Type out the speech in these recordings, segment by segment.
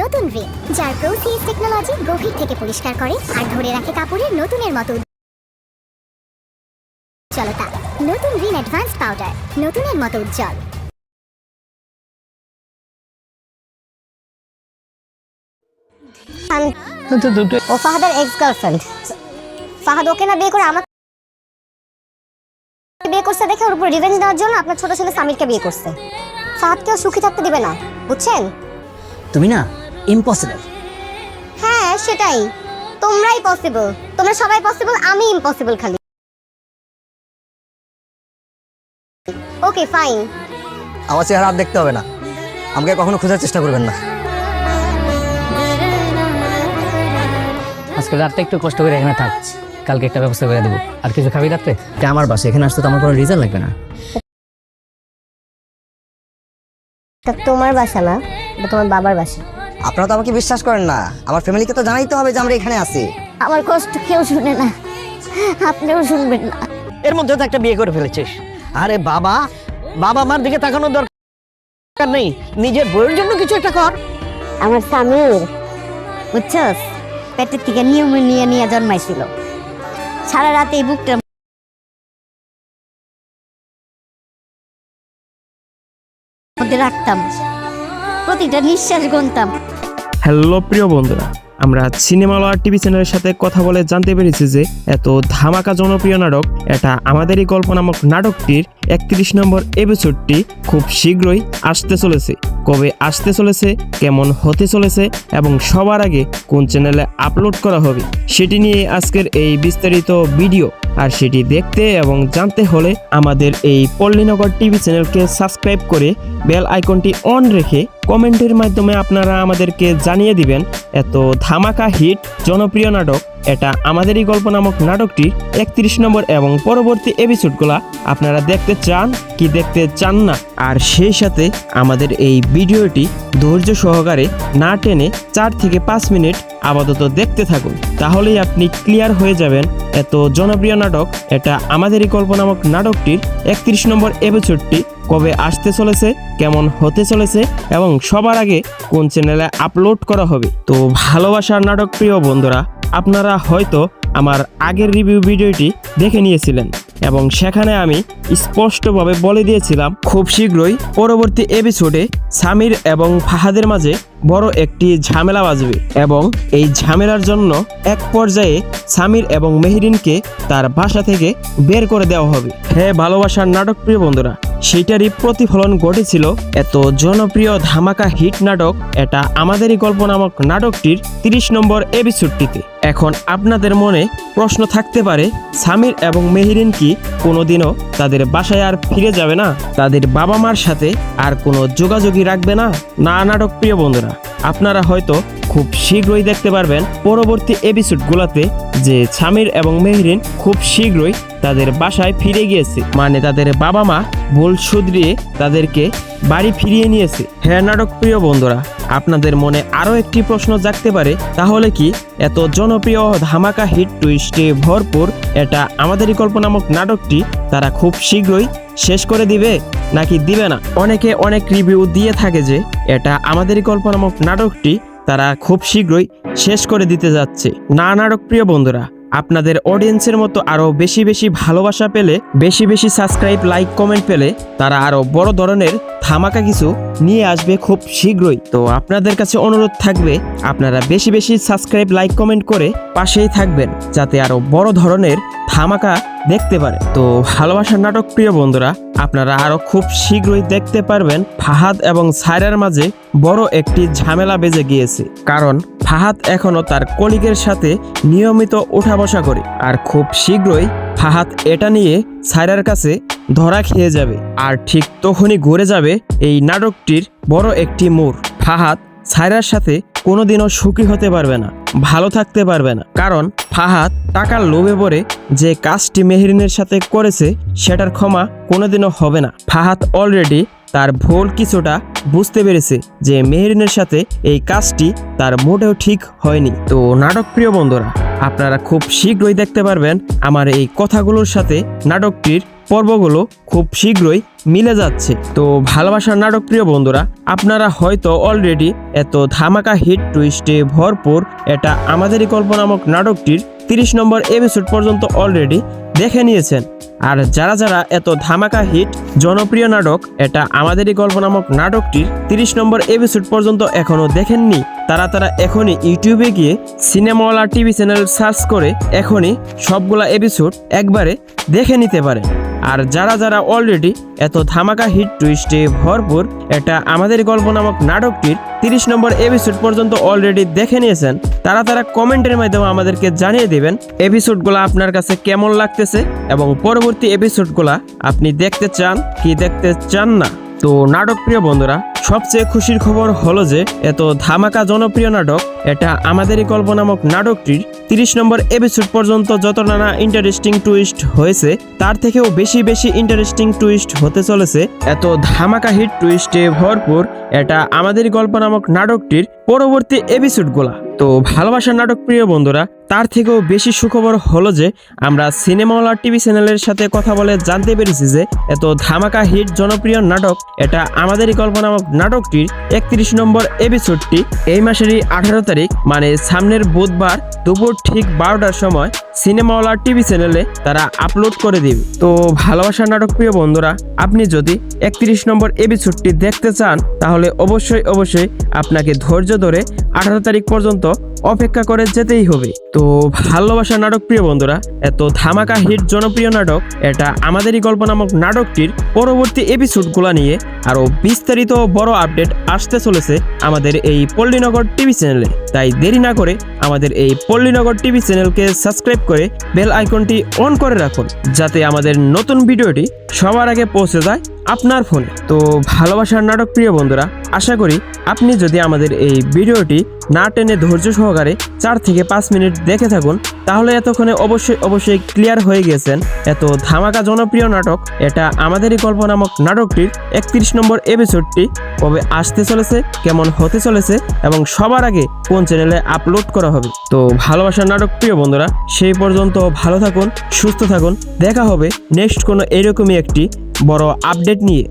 নতুন রিন যার প্রোসিএস টেকনোলজি গভীর থেকে পরিষ্কার করে আর ধরে রাখে কাপড়ের নতুনের মতো। উজ্জ্বলতা নতুন রিন অ্যাডভান্স পাউডার নতুনের মতো উজ্জ্বল। ও ফাহাদের এক্স গার্লফ্রেন্ড ফাহাদ ওকে না বিয়ে করে আমাকে বিয়ে করছে দেখে ওর উপর রিভেঞ্জ নেওয়ার জন্য আপনার ছোট ছেলে সামিরকে বিয়ে করছে। ফাহাদকেও সুখী থাকতে দিবে না বুঝছেন? তুমি না ইম্পসিবল হ্যাঁ সেটাই। তোমরাই পসিবল তোমরা সবাই পসিবল আমি ইম্পসিবল খালি। ওকে ফাইন আমার চেহারা আর দেখতে হবে না। আমাকে কখনো খোঁজার চেষ্টা করবেন না। আজকে রাতটা একটু কষ্ট করে এখানে থাক। কালকে একটা ব্যবস্থা করে দেবো। আর কিছু খাবি রাত্রে? এটা আমার বাসা এখানে আসতে তো আমার কোনো রিজন লাগবে না। তোমার বাসা না এটা তোমার বাবার বাসা। আপনারা তো আমাকে বিশ্বাস করেন না। আমার ফ্যামিলিকে তো জানাইতে হবে যে আমরা এখানে আছি। আমার কষ্ট কেউ শুনে না। আপনিও শুনবেন না। এর মধ্যে তো একটা বিয়ে করে ফেলেছিস। আরে বাবা বাবা মার দিকে তাকানোর দরকার নেই। নিজের বইয়ের জন্য কিছু একটা কর। আমার স্বামীর বুঝছস? পেটের থেকে নিয়ম নিয়ে নিয়ে জন্মাইছিল। সারা রাত এই বুকটা মধ্যে রাখতাম। প্রতিটা নিঃশ্বাস গুনতাম। হ্যালো প্রিয় বন্ধুরা, আমরা সিনেমা লওয়ার টিভি চ্যানেলের সাথে কথা বলে জানতে পেরেছি যে এত ধামাকা জনপ্রিয় নাটক, এটা আমাদেরই গল্প নামক নাটকটির একত্রিশ নম্বর এপিসোডটি খুব শীঘ্রই আসতে চলেছে। কবে আসতে চলেছে, কেমন হতে চলেছে এবং সবার আগে কোন চ্যানেলে আপলোড করা হবে, সেটি নিয়ে আজকের এই বিস্তারিত ভিডিও আর সেটি দেখতে এবং জানতে হলে আমাদের এই পল্লীনগর টিভি চ্যানেলকে সাবস্ক্রাইব করে বেল আইকনটি অন রেখে কমেন্টের মাধ্যমে আপনারা আমাদেরকে জানিয়ে দিবেন, এত ধামাকা হিট, জনপ্রিয় নাটক, এটা আমাদেরই গল্প নামক নাটকটির একত্রিশ নম্বর এবং পরবর্তী এপিসোডগুলা আপনারা দেখতে চান কি দেখতে চান না? আর সেই সাথে আমাদের এই ভিডিওটি ধৈর্য সহকারে না টেনে চার থেকে পাঁচ মিনিট আপাতত দেখতে থাকুন। তাহলেই আপনি ক্লিয়ার হয়ে যাবেন এত জনপ্রিয় নাটক। এটা আমাদেরই গল্প নামক নাটকটির একত্রিশ নম্বর এপিসোডটি কবে আসতে চলেছে, কেমন হতে চলেছে এবং সবার আগে কোন চ্যানেলে আপলোড করা হবে? তো ভালোবাসার নাটক প্রিয় বন্ধুরা, আপনারা হয়তো আমার আগের রিভিউ ভিডিওটি দেখে নিয়েছিলেন এবং সেখানে আমি স্পষ্টভাবে বলে দিয়েছিলাম, খুব শীঘ্রই পরবর্তী এপিসোডে সামির এবং ফাহাদের মাঝে বড় একটি ঝামেলা বাজবে এবং এই ঝামেলার জন্য এক পর্যায়ে সামির এবং মেহরিনকে তার বাসা থেকে বের করে দেওয়া হবে। হ্যাঁ ভালোবাসার নাটক প্রিয় বন্ধুরা সেইটারই প্রতিফলন ঘটেছিল এত জনপ্রিয় ধামাকা হিট নাটক, এটা আমাদেরই গল্প নামক নাটকটির তিরিশ নম্বর এপিসোডটিতে এখন আপনাদের মনে প্রশ্ন থাকতে পারে, সামির এবং মেহরিন কি কোনোদিনও তাদের বাসায় আর ফিরে যাবে না? তাদের বাবা মার সাথে আর কোনো যোগাযোগই রাখবে না? না নাটক প্রিয় বন্ধুরা। আপনারা হয়তো খুব শীঘ্রই দেখতে পারবেন পরবর্তী এপিসোডগুলোতে যে সামির এবং মেহরিন খুব শীঘ্রই তাদের বাসায় ফিরে গিয়েছে। মানে তাদের বাবা মা ভুল শুধরিয়ে তাদেরকে বাড়ি ফিরিয়ে নিয়েছে। হ্যাঁ নাটক প্রিয় বন্ধুরা, আপনাদের মনে আরও একটি প্রশ্ন জাগতে পারে, তাহলে কি এত জনপ্রিয় ধামাকা হিট টুইস্টে ভরপুর এটা আমাদেরই গল্প নামক নাটকটি তারা খুব শীঘ্রই শেষ করে দিবে নাকি দিবে না? অনেকে অনেক রিভিউ দিয়ে থাকে যে এটা আমাদেরই গল্প নামক নাটকটি তারা খুব শীঘ্রই শেষ করে দিতে যাচ্ছে। না নাটক প্রিয় বন্ধুরা, আপনাদের অডিয়েন্সের মতো আরও বেশি বেশি ভালোবাসা পেলে, বেশি বেশি সাবস্ক্রাইব লাইক কমেন্ট পেলে তারা আরও বড় ধরনের ধামাকা কিছু নিয়ে আসবে খুব শীঘ্রই। তো আপনাদের কাছে অনুরোধ থাকবে, আপনারা বেশি বেশি সাবস্ক্রাইব লাইক কমেন্ট করে পাশেই থাকবেন, যাতে আরও বড় ধরনের ধামাকা দেখতে পারে। তো ভালোবাসার নাটক প্রিয় বন্ধুরা, আপনারা আরও খুব শীঘ্রই দেখতে পারবেন ফাহাদ এবং সায়রার মাঝে বড় একটি ঝামেলা বেজে গিয়েছে। কারণ ফাহাদ এখনও তার কলিগের সাথে নিয়মিত ওঠা বসা করে আর খুব শীঘ্রই ফাহাদ এটা নিয়ে সায়রার কাছে ধরা খেয়ে যাবে। আর ঠিক তখনই ঘুরে যাবে এই নাটকটির বড় একটি মোড়। ফাহাদ সায়রার সাথে কোনোদিনও সুখী হতে পারবে না, ভালো থাকতে পারবে না। কারণ ফাহাদ টাকার লোভে পড়ে যে কাজটি মেহরিনের সাথে করেছে, সেটার ক্ষমা কোনোদিনও হবে না। ফাহাদ অলরেডি তার ভুল কিছুটা বুঝতে পেরেছে যে মেহরিনের সাথে এই কাজটি তার মোটেও ঠিক হয়নি। তো নাটক প্রিয় বন্ধুরা, আপনারা খুব শীঘ্রই দেখতে পারবেন আমার এই কথাগুলোর সাথে নাটকটির পর্বগুলো খুব শীঘ্রই মিলে যাচ্ছে। তো ভালোবাসার নাটক প্রিয় বন্ধুরা, আপনারা হয়তো অলরেডি এত ধামাকা হিট টুইস্টে ভরপুর এটা আমাদেরই গল্প নামক নাটকটির তিরিশ নম্বর এপিসোড পর্যন্ত অলরেডি দেখে নিয়েছেন। আর যারা যারা এত ধামাকা হিট জনপ্রিয় নাটক, এটা আমাদেরই গল্প নামক নাটকটির তিরিশ নম্বর এপিসোড পর্যন্ত এখনও দেখেননি, তারা তারা এখনই ইউটিউবে গিয়ে সিনেমাওয়ালা টিভি চ্যানেল সার্চ করে এখনই সবগুলা এপিসোড একবারে দেখে নিতে পারেন। আর যারা যারা অলরেডি এত ধামাকা হিট টুইস্টে ভরপুর, এটা আমাদের গল্প নামক নাটকটির তিরিশ নম্বর এপিসোড পর্যন্ত অলরেডি দেখে নিয়েছেন, তারা তারা কমেন্টের মাধ্যমে আমাদেরকে জানিয়ে দেবেন এপিসোডগুলো আপনার কাছে কেমন লাগতেছে এবং পরবর্তী এপিসোডগুলা আপনি দেখতে চান, কি দেখতে চান না। তো নাটক প্রিয় বন্ধুরা সবচেয়ে খুশির খবর হলো যে, এত ধামাকা জনপ্রিয় নাটক, এটা আমাদেরই গল্প নামক নাটকটির তিরিশ নম্বর এপিসোড পর্যন্ত যত নানা ইন্টারেস্টিং টুইস্ট হয়েছে, তার থেকেও বেশি বেশি ইন্টারেস্টিং টুইস্ট হতে চলেছে। এত ধামাকা হিট টুইস্টে ভরপুর, এটা আমাদেরই গল্প নামক নাটকটির পরবর্তী এপিসোডগুলা তো ভালোবাসার নাটক প্রিয় বন্ধুরা, তার থেকেও বেশি সুখবর হলো যে, আমরা সিনেমাওয়ালা টিভি চ্যানেলের সাথে কথা বলে জানতে পেরেছি যে, এত ধামাকা হিট জনপ্রিয় নাটক, এটা আমাদেরই গল্প নামক নাটকটির একত্রিশ নম্বর এপিসোডটি এই মাসেরই আঠারো তারিখ মানে সামনের বুধবার দুপুর ঠিক বারোটার সময় সিনেমাওয়ালা টিভি চ্যানেলে তারা আপলোড করে দিবে। তো ভালোবাসার নাটক প্রিয় বন্ধুরা, আপনি যদি একত্রিশ নম্বর এপিসোডটি দেখতে চান, তাহলে অবশ্যই অবশ্যই আপনাকে ধৈর্য ধরে আঠারো তারিখ পর্যন্ত অপেক্ষা করে যেতেই হবে। তো ভালোবাসা নাটক, প্রিয় বন্ধুরা, এত ধামাকা হিট জনপ্রিয় নাটক, এটা আমাদেরই গল্প নামক নাটকটির পরবর্তী এপিসোডগুলো নিয়ে আরও বিস্তারিত বড় আপডেট আসতে চলেছে আমাদের এই পল্লীনগর টিভি চ্যানেলে। তাই দেরি না করে আমাদের এই পল্লীনগর টিভি চ্যানেলকে সাবস্ক্রাইব করে বেল আইকনটি অন করে রাখুন, যাতে আমাদের নতুন ভিডিওটি সবার আগে পৌঁছে যায় আপনার ফোনে। তো ভালোবাসার নাটক প্রিয় বন্ধুরা, আশা করি আপনি যদি আমাদের এই ভিডিওটি না টেনে ধৈর্য সহকারে চার থেকে পাঁচ মিনিট দেখে থাকুন, তাহলে এতক্ষণে অবশ্যই অবশ্যই ক্লিয়ার হয়ে গেছেন এত ধামাকা জনপ্রিয় নাটক। এটা আমাদেরই গল্প নামক নাটকটির একত্রিশ নম্বর এপিসোডটি কবে আসতে চলেছে, কেমন হতে চলেছে এবং সবার আগে কোন চ্যানেলে আপলোড করা হবে। তো ভালোবাসার নাটক প্রিয় বন্ধুরা, সেই পর্যন্ত ভালো থাকুন, সুস্থ থাকুন। দেখা হবে নেক্সট কোনো এরকমই একটি বড় আপডেট নিয়ে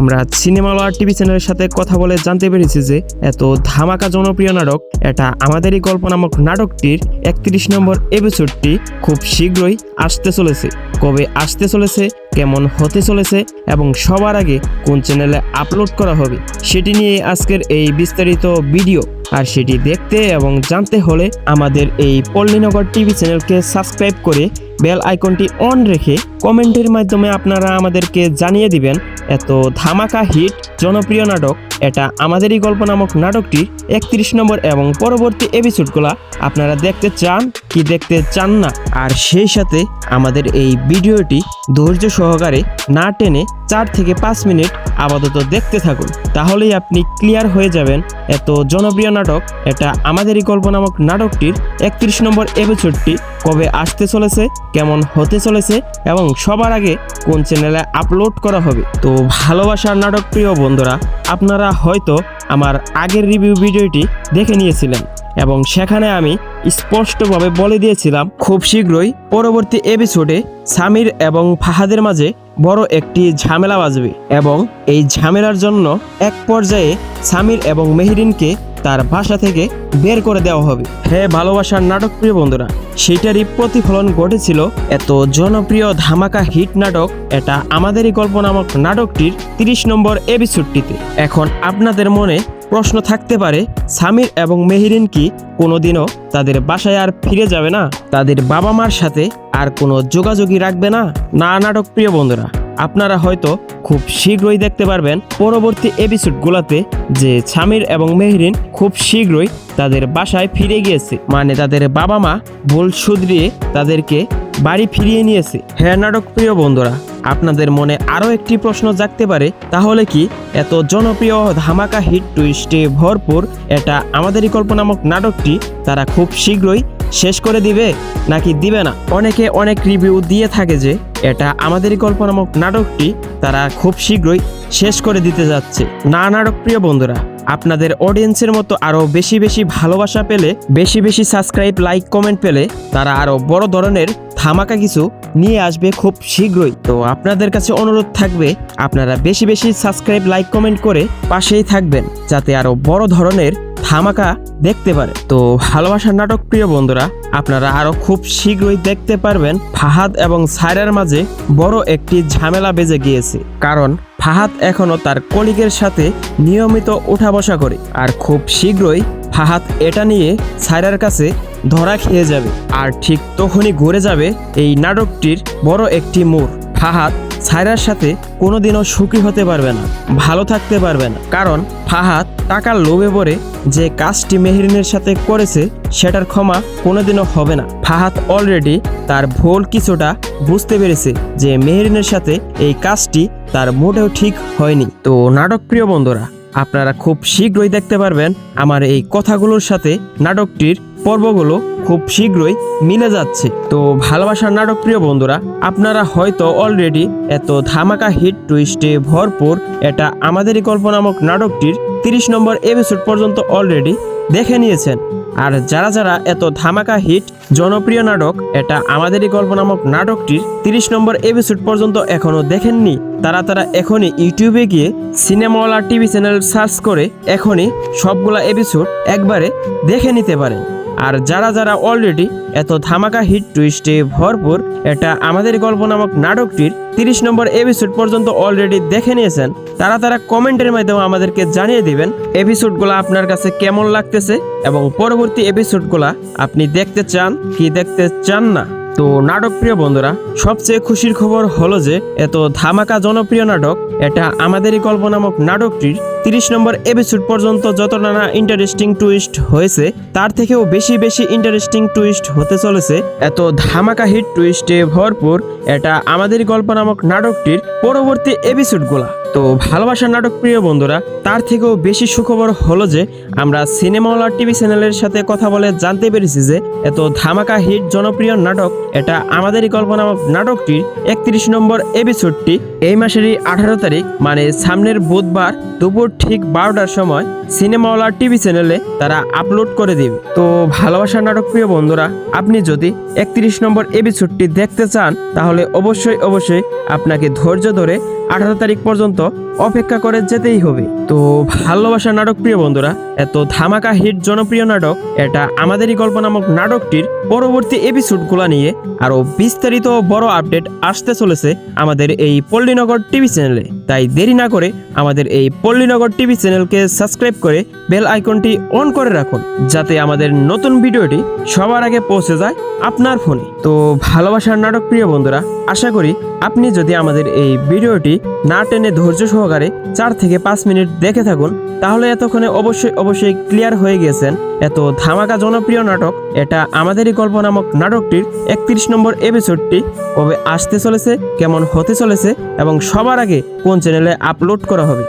আমরা সিনেমাওয়ালা টিভি চ্যানেলের সাথে কথা বলে জানতে পেরেছি যে এত ধামাকা জনপ্রিয় নাটক, এটা আমাদেরই গল্প নামক নাটকটির একত্রিশ নম্বর এপিসোডটি খুব শীঘ্রই আসতে চলেছে। কবে আসতে চলেছে, কেমন হতে চলেছে এবং সবার আগে কোন চ্যানেলে আপলোড করা হবে, সেটি নিয়ে আজকের এই বিস্তারিত ভিডিও। আর সেটি দেখতে এবং জানতে হলে আমাদের এই পল্লীনগর টিভি চ্যানেলকে সাবস্ক্রাইব করে বেল আইকনটি অন রেখে কমেন্টের মাধ্যমে আপনারা আমাদেরকে জানিয়ে দিবেন। এত ধামাকা হিট, জনপ্রিয় নাটক এটা আমাদেরই গল্প নামক নাটকটির একত্রিশ নম্বর এবং পরবর্তী এপিসোডগুলো আপনারা দেখতে চান কি দেখতে চান না। আর সেই সাথে আমাদের এই ভিডিওটি ধৈর্য সহকারে না টেনে চার থেকে পাঁচ মিনিট আপাতত দেখতে থাকুন। তাহলেই আপনি ক্লিয়ার হয়ে যাবেন এত জনপ্রিয় নাটক। এটা আমাদেরই গল্প নামক নাটকটির একত্রিশ নম্বর এপিসোডটি কবে আসতে চলেছে, কেমন হতে চলেছে এবং সবার আগে কোন চ্যানেলে আপলোড করা হবে। তো ভালোবাসার নাটক প্রিয় বন্ধুরা, আপনারা হয়তো আমার আগের রিভিউ ভিডিওটি দেখে নিয়েছিলেন এবং সেখানে আমি স্পষ্টভাবে বলে দিয়েছিলাম, খুব শীঘ্রই পরবর্তী এপিসোডে সামির এবং ফাহাদের মাঝে বড় একটি ঝামেলা বাজবে এবং এই ঝামেলার জন্য এক পর্যায়ে সামির এবং মেহরিনকে তার বাসা থেকে বের করে দেওয়া হবে। হ্যাঁ ভালোবাসার নাটক প্রিয় বন্ধুরা, সেটারই প্রতিফলন ঘটেছিল এত জনপ্রিয় ধামাকা হিট নাটক, এটা আমাদেরই গল্প নামক নাটকটির তিরিশ নম্বর এপিসোডটিতে এখন আপনাদের মনে প্রশ্ন থাকতে পারে, সামির এবং মেহরিন কি কোনোদিনও তাদের বাসায় আর ফিরে যাবে না? তাদের বাবা মার সাথে আর কোনো যোগাযোগই রাখবে না? না নাটক প্রিয় বন্ধুরা। আপনারা হয়তো খুব শীঘ্রই দেখতে পারবেন পরবর্তী এপিসোডগুলোতে যে সামির এবং মেহরিন খুব শীঘ্রই তাদের বাসায় ফিরে গিয়েছে। মানে তাদের বাবা মা ভুল শুধরিয়ে তাদেরকে বাড়ি ফিরিয়ে নিয়েছে। হ্যাঁ নাটক প্রিয় বন্ধুরা, আপনাদের মনে আরও একটি প্রশ্ন জাগতে পারে, তাহলে কি এত জনপ্রিয় ধামাকা হিট টুইস্টে ভরপুর এটা আমাদেরই কল্পনামক নাটকটি? তারা খুব শীঘ্রই শেষ করে দিবে নাকি দিবে না? অনেকে অনেক রিভিউ দিয়ে থাকে যে এটা আমাদেরই গল্প নামক নাটকটি তারা খুব শীঘ্রই শেষ করে দিতে যাচ্ছে। না নাটক প্রিয় বন্ধুরা, আপনাদের অডিয়েন্সের মতো আরও বেশি বেশি ভালোবাসা পেলে, বেশি বেশি সাবস্ক্রাইব লাইক কমেন্ট পেলে তারা আরও বড় ধরনের ধামাকা কিছু নিয়ে আসবে খুব শীঘ্রই। তো আপনাদের কাছে অনুরোধ থাকবে, আপনারা বেশি বেশি সাবস্ক্রাইব লাইক কমেন্ট করে পাশেই থাকবেন, যাতে আরও বড় ধরনের ধামাকা দেখতে পারে। তো ভালোবাসার নাটক প্রিয় বন্ধুরা, আপনারা আরও খুব শীঘ্রই দেখতে পারবেন ফাহাদ এবং সাইরার মাঝে বড় একটি ঝামেলা বেজে গিয়েছে। কারণ ফাহাদ এখনও তার কলিগের সাথে নিয়মিত ওঠা বসা করে আর খুব শীঘ্রই ফাহাদ এটা নিয়ে সাইরার কাছে ধরা খেয়ে যাবে। আর ঠিক তখনই ঘুরে যাবে এই নাটকটির বড় একটি মোড়। ফাহাদ সায়রার সাথে কোনোদিনও সুখী হতে পারবে না, ভালো থাকতে পারবে না। কারণ ফাহাদ টাকার লোভে পড়ে যে কাজটি মেহরিনের সাথে করেছে, সেটার ক্ষমা কোনোদিনও হবে না। ফাহাদ অলরেডি তার ভুল কিছুটা বুঝতে পেরেছে যে মেহরিনের সাথে এই কাজটি তার মোটেও ঠিক হয়নি। তো নাটক প্রিয় বন্ধুরা, আপনারা খুব শীঘ্রই দেখতে পারবেন আমার এই কথাগুলোর সাথে নাটকটির পর্বগুলো খুব শীঘ্রই মিলে যাচ্ছে। তো ভালোবাসার নাটক প্রিয় বন্ধুরা, আপনারা হয়তো অলরেডি এত ধামাকা হিট টুইস্টে ভরপুর এটা আমাদেরই গল্প নামক নাটকটির তিরিশ নম্বর এপিসোড পর্যন্ত অলরেডি দেখে নিয়েছেন। আর যারা যারা এত ধামাকা হিট জনপ্রিয় নাটক, এটা আমাদেরই গল্প নামক নাটকটির তিরিশ নম্বর এপিসোড পর্যন্ত এখনও দেখেননি, তারা তারা এখনই ইউটিউবে গিয়ে সিনেমাওয়ালা টিভি চ্যানেল সার্চ করে এখনই সবগুলা এপিসোড একবারে দেখে নিতে পারেন। আর যারা যারা অলরেডি এত ধামাকা হিট টুইস্টে ভরপুর, এটা আমাদের গল্প নামক নাটকটির তিরিশ নম্বর এপিসোড পর্যন্ত অলরেডি দেখে নিয়েছেন, তারা তারা কমেন্টের মাধ্যমে আমাদেরকে জানিয়ে দিবেন এপিসোডগুলো আপনার কাছে কেমন লাগতেছে এবং পরবর্তী এপিসোডগুলো আপনি দেখতে চান, কি দেখতে চান না। তো নাটক প্রিয় বন্ধুরা, সবচেয়ে খুশির খবর হলো যে এত ধামাকা জনপ্রিয় নাটক, এটা আমাদেরই গল্প নামক নাটকটির তিরিশ নম্বর এপিসোড পর্যন্ত যত নানা ইন্টারেস্টিং টুইস্ট হয়েছে, তার থেকেও বেশি বেশি ইন্টারেস্টিং টুইস্ট হতে চলেছে। এত ধামাকা হিট টুইস্টে ভরপুর, এটা আমাদেরই গল্প নামক নাটকটির পরবর্তী এপিসোডগুলা তো ভালোবাসার নাটক প্রিয় বন্ধুরা, তার থেকেও বেশি সুখবর হলো যে আমরা সিনেমাওয়ালা টিভি চ্যানেলের সাথে কথা বলে জানতে পেরেছি যে এত ধামাকা হিট জনপ্রিয় নাটক, এটা আমাদেরই গল্প নামক নাটকটির একত্রিশ নম্বর এপিসোডটি এই মাসেরই আঠারো তারিখ মানে সামনের বুধবার দুপুর ঠিক বারোটার সময় সিনেমাওয়ালা টিভি চ্যানেলে তারা আপলোড করে দিবে। তো ভালোবাসার নাটক প্রিয় বন্ধুরা, আপনি যদি একত্রিশ নম্বর এপিসোডটি দেখতে চান, তাহলে অবশ্যই অবশ্যই আপনাকে ধৈর্য ধরে আঠারো তারিখ পর্যন্ত অপেক্ষা করে যেতেই হবে। তো ভালোবাসা নাটক প্রিয় বন্ধুরা, এত ধামাকা হিট জনপ্রিয় নাটক, এটা আমাদেরই গল্প নামক নাটকটির পরবর্তী এপিসোডগুলো নিয়ে আরও বিস্তারিত বড় আপডেট আসতে চলেছে আমাদের এই পল্লীনগর টিভি চ্যানেলে তাই দেরি না করে আমাদের এই পল্লীনগর টিভি চ্যানেলকে সাবস্ক্রাইব করে বেল আইকনটি অন করে রাখুন, যাতে আমাদের নতুন ভিডিওটি সবার আগে পৌঁছে যায় আপনার ফোনে। তো ভালোবাসার নাটক প্রিয় বন্ধুরা, আশা করি আপনি যদি আমাদের এই ভিডিওটি না টেনে ধৈর্য সহকারে চার থেকে পাঁচ মিনিট দেখে থাকুন, তাহলে এতক্ষণে অবশ্যই অবশ্যই ক্লিয়ার হয়ে গেছেন এত ধামাকা জনপ্রিয় নাটক। এটা আমাদেরই গল্প নামক নাটকটির একত্রিশ নম্বর এপিসোডটি কবে আসতে চলেছে, কেমন হতে চলেছে, এবং সবার আগে কোন চ্যানেলে আপলোড করা হবে।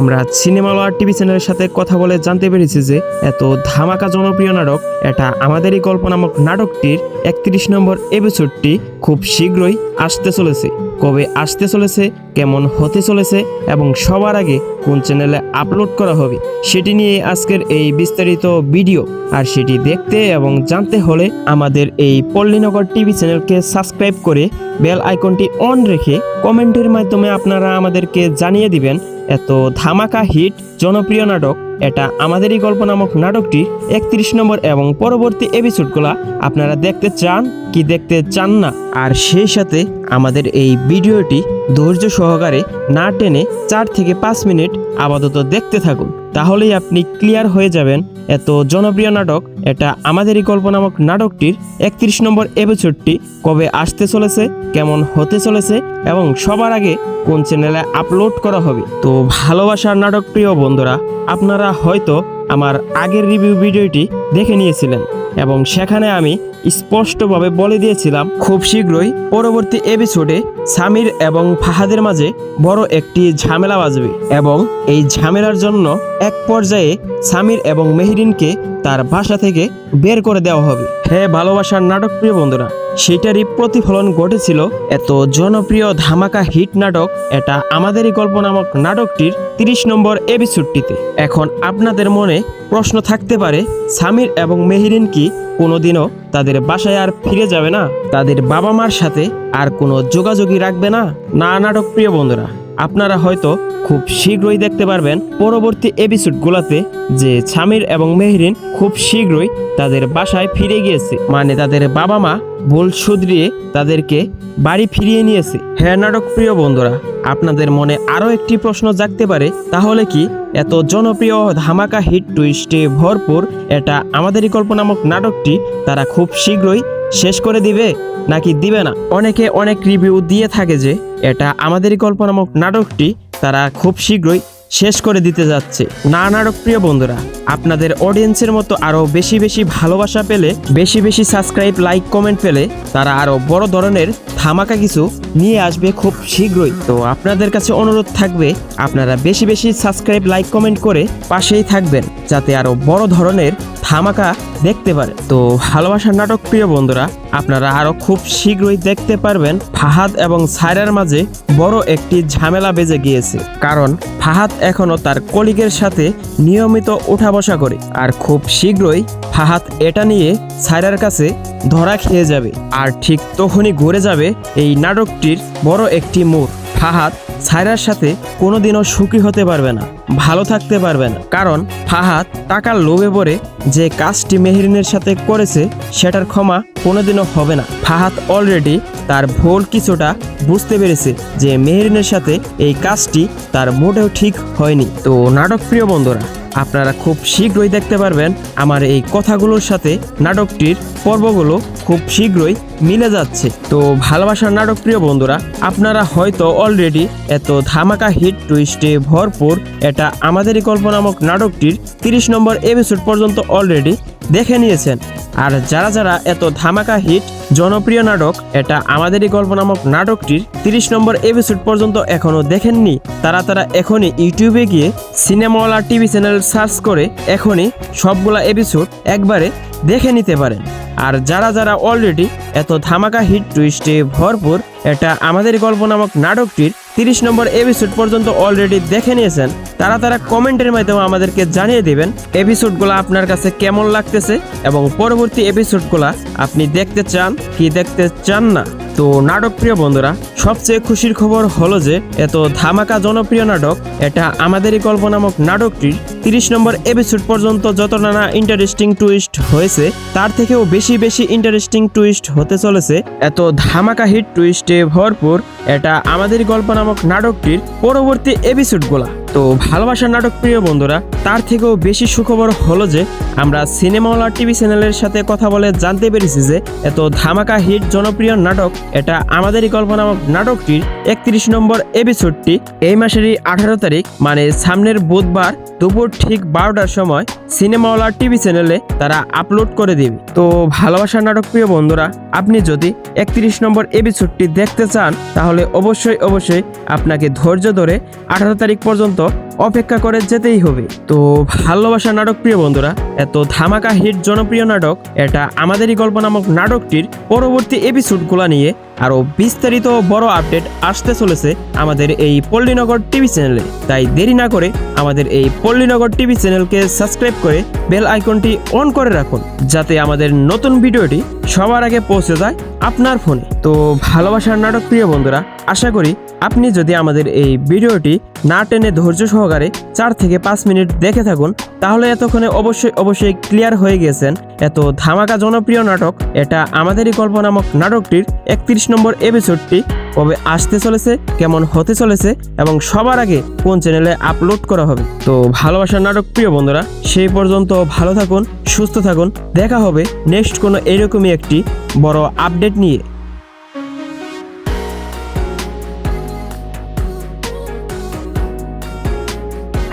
আমরা সিনেমাওয়ালা টিভি চ্যানেলের সাথে কথা বলে জানতে পেরেছি যে এত ধামাকা জনপ্রিয় নাটক, এটা আমাদেরই গল্প নামক নাটকটির একত্রিশ নম্বর এপিসোডটি খুব শীঘ্রই আসতে চলেছে। কবে আসতে চলেছে, কেমন হতে চলেছে এবং সবার আগে কোন চ্যানেলে আপলোড করা হবে, সেটি নিয়ে আজকের এই বিস্তারিত ভিডিও আর সেটি দেখতে এবং জানতে হলে আমাদের এই পল্লীনগর টিভি চ্যানেলকে সাবস্ক্রাইব করে বেল আইকনটি অন রেখে কমেন্টের মাধ্যমে আপনারা আমাদেরকে জানিয়ে দিবেন এত ধামাকা হিট জনপ্রিয় নাটক এটা আমাদেরই গল্প নামক নাটকটি একত্রিশ নম্বর এবং পরবর্তী এপিসোডগুলো আপনারা দেখতে চান কি দেখতে চান না। আর সেই সাথে আমাদের এই ভিডিওটি ধৈর্য সহকারে না টেনে চার থেকে পাঁচ মিনিট আপাতত দেখতে থাকুন। তাহলেই আপনি ক্লিয়ার হয়ে যাবেন এত জনপ্রিয় নাটক। এটা আমাদেরই গল্প নামক নাটকটির একত্রিশ নম্বর এপিসোডটি কবে আসতে চলেছে, কেমন হতে চলেছে এবং সবার আগে কোন চ্যানেলে আপলোড করা হবে। তো ভালোবাসার নাটক প্রিয় বন্ধুরা, আপনারা হয়তো আমার আগের রিভিউ ভিডিওটি দেখে নিয়েছিলেন এবং সেখানে আমি স্পষ্টভাবে বলে দিয়েছিলাম, খুব শীঘ্রই পরবর্তী এপিসোডে সামির এবং ফাহাদের মাঝে বড় একটি ঝামেলা বাজবে এবং এই ঝামেলার জন্য এক পর্যায়ে সামির এবং মেহরিনকে তার বাসা থেকে বের করে দেওয়া হবে। হ্যাঁ ভালোবাসার নাটক প্রিয় বন্ধুরা, সেটারই প্রতিফলন ঘটেছিল এত জনপ্রিয় ধামাকা হিট নাটক, এটা আমাদেরই গল্প নামক নাটকটির তিরিশ নম্বর এপিসোডটিতে এখন আপনাদের মনে প্রশ্ন থাকতে পারে, সামির এবং মেহরিন কি কোনোদিনও তাদের বাসায় আর ফিরে যাবে না? তাদের বাবা মার সাথে আর কোনো যোগাযোগই রাখবে না? না নাটক প্রিয় বন্ধুরা। আপনারা হয়তো খুব শীঘ্রই দেখতে পারবেন পরবর্তী এপিসোডগুলোতে যে সামির এবং মেহরিন খুব শীঘ্রই তাদের বাসায় ফিরে গিয়েছে। মানে তাদের বাবা মা ভুল শুধরিয়ে তাদেরকে বাড়ি ফিরিয়ে নিয়েছে। হ্যাঁ নাটক প্রিয় বন্ধুরা, আপনাদের মনে আরও একটি প্রশ্ন জাগতে পারে, তাহলে কি এত জনপ্রিয় ধামাকা হিট টুইস্টে ভরপুর এটা আমাদেরই কল্পনামক নাটকটি, তারা খুব শীঘ্রই শেষ করে দিবে নাকি দিবে না? অনেকে অনেক রিভিউ দিয়ে থাকে যে এটা আমাদেরই গল্প নামক নাটকটি, তারা খুব শীঘ্রই শেষ করে দিতে যাচ্ছে। না নাটক প্রিয় বন্ধুরা, আপনাদের অডিয়েন্সের মতো আরও বেশি বেশি ভালোবাসা পেলে, বেশি বেশি সাবস্ক্রাইব লাইক কমেন্ট পেলে তারা আরও বড় ধরনের ধামাকা কিছু নিয়ে আসবে খুব শীঘ্রই। তো আপনাদের কাছে অনুরোধ থাকবে, আপনারা বেশি বেশি সাবস্ক্রাইব লাইক কমেন্ট করে পাশেই থাকবেন, যাতে আরও বড় ধরনের ধামাকা দেখতে পারে। তো ভালোবাসার নাটক প্রিয় বন্ধুরা, আপনারা আরও খুব শীঘ্রই দেখতে পারবেন ফাহাদ এবং সায়রার মাঝে বড় একটি ঝামেলা বেজে গিয়েছে। কারণ ফাহাদ এখনও তার কলিগের সাথে নিয়মিত উঠা বসা করে আর খুব শীঘ্রই ফাহাদ এটা নিয়ে সায়রার কাছে ধরা খেয়ে যাবে আর ঠিক তখনই ঘুরে যাবে এই নাটকটির বড় একটি মোড়। ফাহাদ সায়রার সাথে কোনোদিনও সুখী হতে পারবে না। ভালো থাকতে পারবে না কারণ ফাহাদ টাকার লোভে পড়ে যে কাজটি মেহরিনের সাথে করেছে, সেটার ক্ষমা কোনোদিনও হবে না। ফাহাদ অলরেডি তার ভুল কিছুটা বুঝতে পেরেছে যে মেহরিনের সাথে এই কাজটি তার মোটেও ঠিক হয়নি। তো নাটক প্রিয় বন্ধুরা, আপনারা খুব শীঘ্রই দেখতে পারবেন আমার এই কথাগুলোর সাথে নাটকটির পর্বগুলো খুব শীঘ্রই মিলে যাচ্ছে। তো ভালোবাসার নাটক প্রিয় বন্ধুরা, আপনারা হয়তো অলরেডি এত ধামাকা হিট টুইস্টে ভরপুর এটা আমাদেরই গল্প নামক নাটকটির তিরিশ নম্বর এপিসোড পর্যন্ত অলরেডি দেখে নিয়েছেন। আর যারা যারা এত ধামাকা হিট জনপ্রিয় নাটক, এটা আমাদেরই গল্প নামক নাটকটির তিরিশ নম্বর এপিসোড পর্যন্ত এখনও দেখেননি, তারা তারা এখনই ইউটিউবে গিয়ে সিনেমাওয়ালা টিভি চ্যানেল সার্চ করে এখনই সবগুলা এপিসোড একবারে দেখে নিতে পারেন। আর যারা যারা অলরেডি এত ধামাকা হিট টুইস্টে ভরপুর, এটা আমাদের গল্প নামক নাটকটির তিরিশ নম্বর এপিসোড পর্যন্ত অলরেডি দেখে নিয়েছেন। তারা তারা কমেন্টের মাধ্যমে আমাদেরকে জানিয়ে দেবেন এপিসোডগুলো আপনার কাছে কেমন লাগতেছে এবং পরবর্তী এপিসোডগুলো আপনি দেখতে চান, কি দেখতে চান না। তো নাটক প্রিয় বন্ধুরা, সবচেয়ে খুশির খবর হলো যে, এত ধামাকা জনপ্রিয় নাটক, এটা আমাদেরই গল্প নামক নাটকটির তিরিশ নম্বর এপিসোড পর্যন্ত যত নানা ইন্টারেস্টিং টুইস্ট হয়েছে, তার থেকেও বেশি বেশি ইন্টারেস্টিং টুইস্ট হতে চলেছে। এত ধামাকা হিট টুইস্টে ভরপুর, এটা আমাদের গল্প নামক নাটকটির পরবর্তী এপিসোডগুলা তো ভালোবাসার নাটক প্রিয় বন্ধুরা, তার থেকেও বেশি সুখবর হলো যে, আমরা সিনেমাওয়ালা টিভি চ্যানেলের সাথে কথা বলে জানতে পেরেছি যে, এত ধামাকা হিট জনপ্রিয় নাটক, এটা আমাদেরই কল্পনা নাটকটির একত্রিশ নম্বর এপিসোডটি এই মাসেরই আঠারো তারিখ মানে সামনের বুধবার দুপুর ঠিক বারোটার সময় সিনেমাওয়ালা টিভি চ্যানেলে তারা আপলোড করে দেবে। তো ভালোবাসার নাটক প্রিয় বন্ধুরা, আপনি যদি একত্রিশ নম্বর এপিসোডটি দেখতে চান, তাহলে অবশ্যই অবশ্যই আপনাকে ধৈর্য ধরে আঠারো তারিখ পর্যন্ত অপেক্ষা করে যেতেই হবে। তো ভালোবাসা নাটক, প্রিয় বন্ধুরা, এত ধামাকা হিট জনপ্রিয় নাটক, এটা আমাদেরই গল্প নামক নাটকটির পরবর্তী এপিসোডগুলো নিয়ে আরও বিস্তারিত বড় আপডেট আসতে চলেছে আমাদের এই পল্লীনগর টিভি চ্যানেলে তাই দেরি না করে আমাদের এই পল্লীনগর টিভি চ্যানেলকে সাবস্ক্রাইব করে বেল আইকনটি অন করে রাখুন, যাতে আমাদের নতুন ভিডিওটি সবার আগে পৌঁছে যায় আপনার ফোনে। তো ভালোবাসার নাটক, প্রিয় বন্ধুরা, আশা করি আপনি যদি আমাদের এই ভিডিওটি না টেনে ধৈর্য সহকারে চার থেকে পাঁচ মিনিট দেখে থাকুন, তাহলে এতক্ষণে অবশ্যই অবশ্যই ক্লিয়ার হয়ে গেছেন এত ধামাকা জনপ্রিয় নাটক। এটা আমাদেরই গল্প নামক নাটকটির একত্রিশ নম্বর এপিসোডটি কবে আসতে চলেছে, কেমন হতে চলেছে, এবং সবার আগে কোন চ্যানেলে আপলোড করা হবে? তো ভালোবাসার নাটক, প্রিয় বন্ধুরা, সেই পর্যন্ত ভালো থাকুন, সুস্থ থাকুন। দেখা হবে নেক্সট কোনো এরকমই একটি বড় আপডেট নিয়ে।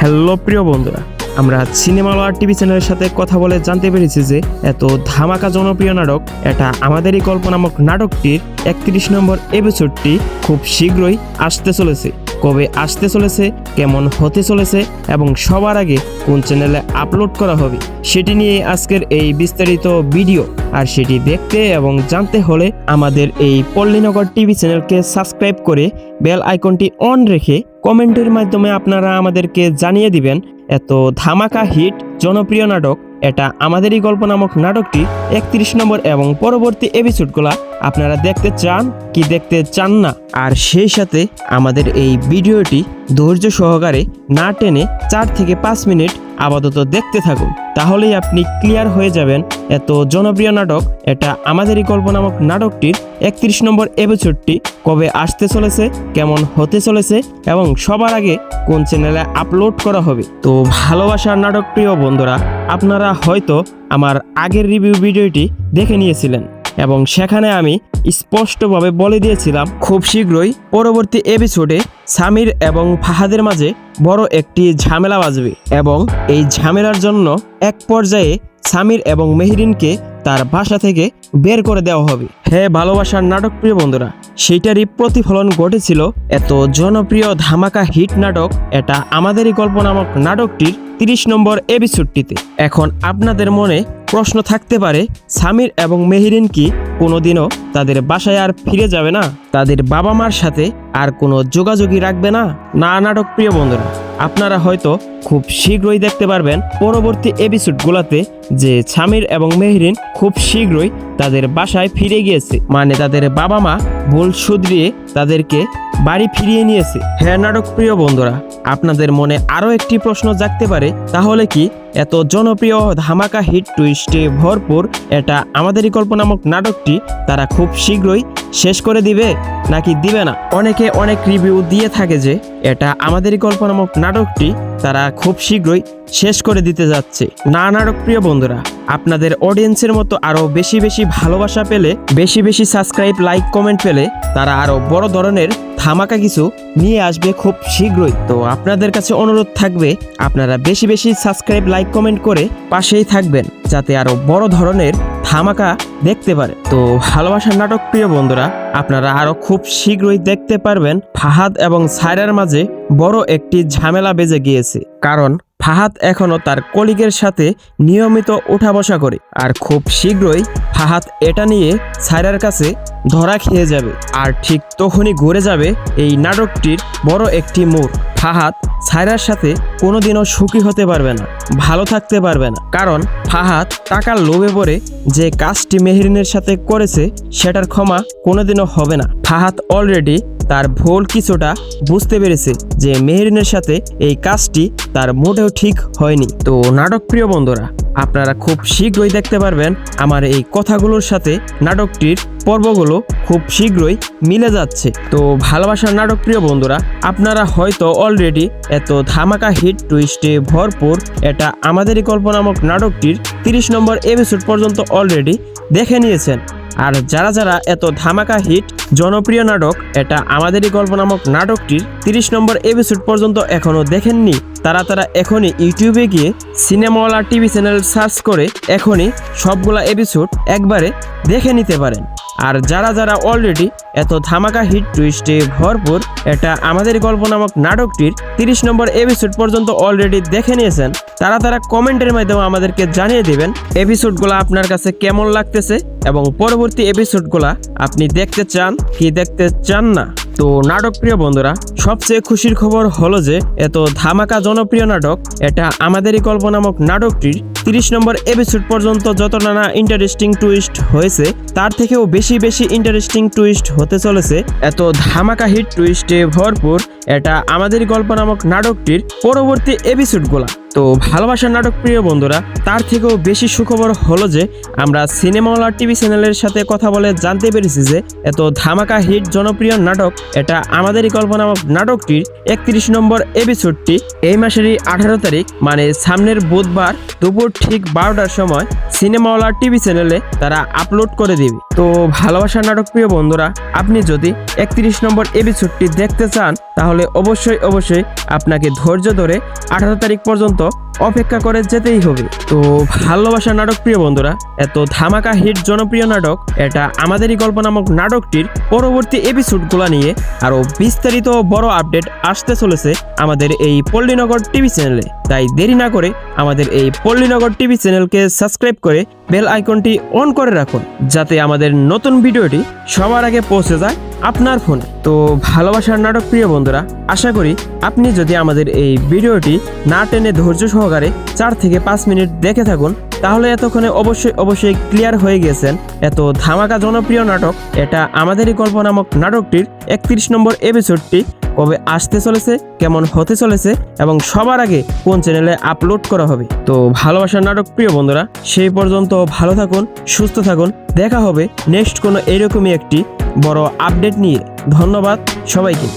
হ্যালো প্রিয় বন্ধুরা, আমরা সিনেমাওয়ালা টিভি চ্যানেলের সাথে কথা বলে জানতে পেরেছি যে এত ধামাকা জনপ্রিয় নাটক, এটা আমাদেরই গল্প নামক নাটকটির একত্রিশ নম্বর এপিসোডটি খুব শীঘ্রই আসতে চলেছে। কবে আসতে চলেছে, কেমন হতে চলেছে এবং সবার আগে কোন চ্যানেলে আপলোড করা হবে, সেটি নিয়ে আজকের এই বিস্তারিত ভিডিও আর সেটি দেখতে এবং জানতে হলে আমাদের এই পল্লীনগর টিভি চ্যানেলকে সাবস্ক্রাইব করে বেল আইকনটি অন রেখে কমেন্টের মাধ্যমে আপনারা আমাদেরকে জানিয়ে দিবেন, এত ধামাকা হিট, জনপ্রিয় নাটক, এটা আমাদেরই গল্প নামক নাটকটি একত্রিশ নম্বর এবং পরবর্তী এপিসোডগুলা আপনারা দেখতে চান কি দেখতে চান না? আর সেই সাথে আমাদের এই ভিডিওটি ধৈর্য সহকারে না টেনে চার থেকে পাঁচ মিনিট আপাতত দেখতে থাকুন, তাহলেই আপনি ক্লিয়ার হয়ে যাবেন এত জনপ্রিয় নাটক। এটা আমাদেরই গল্প নামক নাটকটির একত্রিশ নম্বর এপিসোডটি কবে আসতে চলেছে, কেমন হতে চলেছে, এবং সবার আগে কোন চ্যানেলে আপলোড করা হবে? তো ভালোবাসার নাটক প্রিয় বন্ধুরা, আপনারা হয়তো আমার আগের রিভিউ ভিডিওটি দেখে নিয়েছিলেন। এবং সেখানে আমি স্পষ্টভাবে বলে দিয়েছিলাম, খুব শীঘ্রই পরবর্তী এপিসোডে সামির এবং ফাহাদের মাঝে বড় একটি ঝামেলা বাজবে এবং এই ঝামেলার জন্য এক পর্যায়ে সামির এবং মেহরিনকে তার বাসা থেকে বের করে দেওয়া হবে। হ্যাঁ ভালোবাসার নাটক প্রিয় বন্ধুরা, সেইটারই প্রতিফলন ঘটেছিল এত জনপ্রিয় ধামাকা হিট নাটক, এটা আমাদেরই গল্প নামক নাটকটির তিরিশ নম্বর এপিসোডটিতে এখন আপনাদের মনে প্রশ্ন থাকতে পারে, সামির এবং মেহরিন কি কোনোদিনও তাদের বাসায় আর ফিরে যাবে না? তাদের বাবা মার সাথে আর কোনো যোগাযোগই রাখবে না? না নাটক প্রিয় বন্ধুরা, আপনারা হয়তো খুব শীঘ্রই দেখতে পারবেন পরবর্তী এপিসোডগুলোতে যে সামির এবং মেহরিন খুব শীঘ্রই তাদের বাসায় ফিরে গিয়েছে। মানে তাদের বাবা মা ভুল শুধরিয়ে তাদেরকে বাড়ি ফিরিয়ে নিয়েছে। হ্যাঁ নাটক প্রিয় বন্ধুরা, আপনাদের মনে আরও একটি প্রশ্ন জাগতে পারে, তাহলে কি এত জনপ্রিয় ধামাকা হিট টুইস্টে ভরপুর এটা আমাদেরই গল্প নামক নাটকটি তারা খুব শীঘ্রই শেষ করে দিবে নাকি দিবে না? অনেকে অনেক রিভিউ দিয়ে থাকে যে এটা আমাদেরই গল্প নামক নাটকটি তারা খুব শীঘ্রই শেষ করে দিতে যাচ্ছে। না নাটক প্রিয় বন্ধুরা, আপনাদের অডিয়েন্সের মতো আরও বেশি বেশি ভালোবাসা পেলে, বেশি বেশি সাবস্ক্রাইব, লাইক, কমেন্ট পেলে তারা আরও বড় ধরনের ধামাকা কিছু নিয়ে আসবে খুব শীঘ্রই। তো আপনাদের কাছে অনুরোধ থাকবে, আপনারা বেশি বেশি সাবস্ক্রাইব, লাইক, কমেন্ট করে পাশেই থাকবেন। যাতে আরও বড় ধরনের ধামাকা দেখতে পারে। তো ভালোবাসার নাটক, প্রিয় বন্ধুরা, আপনারা আরও খুব শীঘ্রই দেখতে পারবেন ফাহাদ এবং সাইরার মাঝে বড় একটি ঝামেলা বেজে গিয়েছে। কারণ ফাহাদ এখনও তার কলিগের সাথে নিয়মিত ওঠা বসা করে। আর খুব শীঘ্রই ফাহাদ এটা নিয়ে সাইরার কাছে ধরা খেয়ে যাবে। আর ঠিক তখনই ঘুরে যাবে এই নাটকটির বড় একটি মোড়। ফাহাদ সায়রার সাথে কোনোদিনও সুখী হতে পারবে না, ভালো থাকতে পারবে না। কারণ ফাহাদ টাকার লোভে পড়ে যে কাজটি মেহরিনের সাথে করেছে, সেটার ক্ষমা কোনোদিনও হবে না। ফাহাদ অলরেডি তার ভুল কিছুটা বুঝতে পেরেছে যে মেহরিনের সাথে এই কাজটি তার মোটেও ঠিক হয়নি। তো নাটক প্রিয় বন্ধুরা আপনারা খুব শীঘ্রই দেখতে পারবেন আমার এই কথাগুলোর সাথে নাটকটির পর্বগুলো খুব শীঘ্রই মিলে যাচ্ছে। তো ভালোবাসার নাটক প্রিয় বন্ধুরা, আপনারা হয়তো অলরেডি এত ধামাকা হিট টুইস্টে ভরপুর এটা আমাদেরই গল্প নামক নাটকটির তিরিশ নম্বর এপিসোড পর্যন্ত অলরেডি দেখে নিয়েছেন। আর যারা যারা এত ধামাকা হিট জনপ্রিয় নাটক, এটা আমাদেরই গল্প নামক নাটকটির তিরিশ নম্বর এপিসোড পর্যন্ত এখনও দেখেননি। তারা তারা এখনই ইউটিউবে গিয়ে সিনেমাওয়ালা টিভি চ্যানেল সার্চ করে এখনই সবগুলা এপিসোড একবারে দেখে নিতে পারেন। আর যারা যারা অলরেডি এত ধামাকা হিট টুইস্টে ভরপুর, এটা আমাদের গল্প নামক নাটকটির তিরিশ নম্বর এপিসোড পর্যন্ত অলরেডি দেখে নিয়েছেন, তারা তারা কমেন্টের মাধ্যমে আমাদেরকে জানিয়ে দেবেন এপিসোডগুলো আপনার কাছে কেমন লাগতেছে এবং পরবর্তী এপিসোডগুলো আপনি দেখতে চান কি দেখতে চান না। তো নাটক প্রিয় বন্ধুরা, সবচেয়ে খুশির খবর হলো যে, এত ধামাকা জনপ্রিয় নাটক, এটা আমাদেরই গল্প নামক নাটকটির তিরিশ নম্বর এপিসোড পর্যন্ত যত নানা ইন্টারেস্টিং টুইস্ট হয়েছে, তার থেকেও বেশি বেশি ইন্টারেস্টিং টুইস্ট হতে চলেছে। এত ধামাকা হিট টুইস্টে ভরপুর, এটা আমাদেরই গল্প নামক নাটকটির পরবর্তী এপিসোডগুলা তো ভালোবাসার নাটক প্রিয় বন্ধুরা, তার থেকেও বেশি সুখবর হলো যে আমরা সিনেমাওয়ালা টিভি চ্যানেলের সাথে কথা বলে জানতে পেরেছি যে এত ধামাকা হিট জনপ্রিয় নাটক, এটা আমাদেরই গল্প নামক নাটকটির একত্রিশ নম্বর এপিসোডটি এই মাসেরই আঠারো তারিখ মানে সামনের বুধবার দুপুর ঠিক বারোটার সময় সিনেমাওয়ালা টিভি চ্যানেলে তারা আপলোড করে দিবে। তো ভালোবাসার নাটক প্রিয় বন্ধুরা, আপনি যদি একত্রিশ নম্বর এপিসোডটি দেখতে চান, তাহলে অবশ্যই অবশ্যই আপনাকে ধৈর্য ধরে আঠারো তারিখ পর্যন্ত অপেক্ষা করে যেতেই হবে। তো ভালোবাসা নাটক প্রিয় বন্ধুরা, এত ধামাকা হিট জনপ্রিয় নাটক, এটা আমাদেরই গল্প নামক নাটকটির পরবর্তী এপিসোডগুলো নিয়ে আরও বিস্তারিত বড় আপডেট আসতে চলেছে আমাদের এই পল্লীনগর টিভি চ্যানেলে তাই দেরি না করে আমাদের এই পল্লীনগর টিভি চ্যানেলকে সাবস্ক্রাইব করে বেল আইকনটি অন করে রাখুন, যাতে আমাদের নতুন ভিডিওটি সবার আগে পৌঁছে যায়। আপনার ফোনে। তো ভালোবাসার নাটক প্রিয় বন্ধুরা, আশা করি আপনি যদি আমাদের এই ভিডিওটি না টেনে ধৈর্য সহকারে চার থেকে পাঁচ মিনিট দেখে থাকুন, তাহলে এতক্ষণে অবশ্যই অবশ্যই ক্লিয়ার হয়ে গেছেন এত ধামাকা জনপ্রিয় নাটক। এটা আমাদেরই গল্প নামক নাটকটির একত্রিশ নম্বর এপিসোডটি কবে আসতে চলেছে, কেমন হতে চলেছে এবং সবার আগে কোন চ্যানেলে আপলোড করা হবে। তো ভালোবাসার নাটক প্রিয় বন্ধুরা, সেই পর্যন্ত ভালো থাকুন, সুস্থ থাকুন। দেখা হবে নেক্সট কোনো এরকমই একটি বড় আপডেট নিয়ে ধন্যবাদ সবাইকে।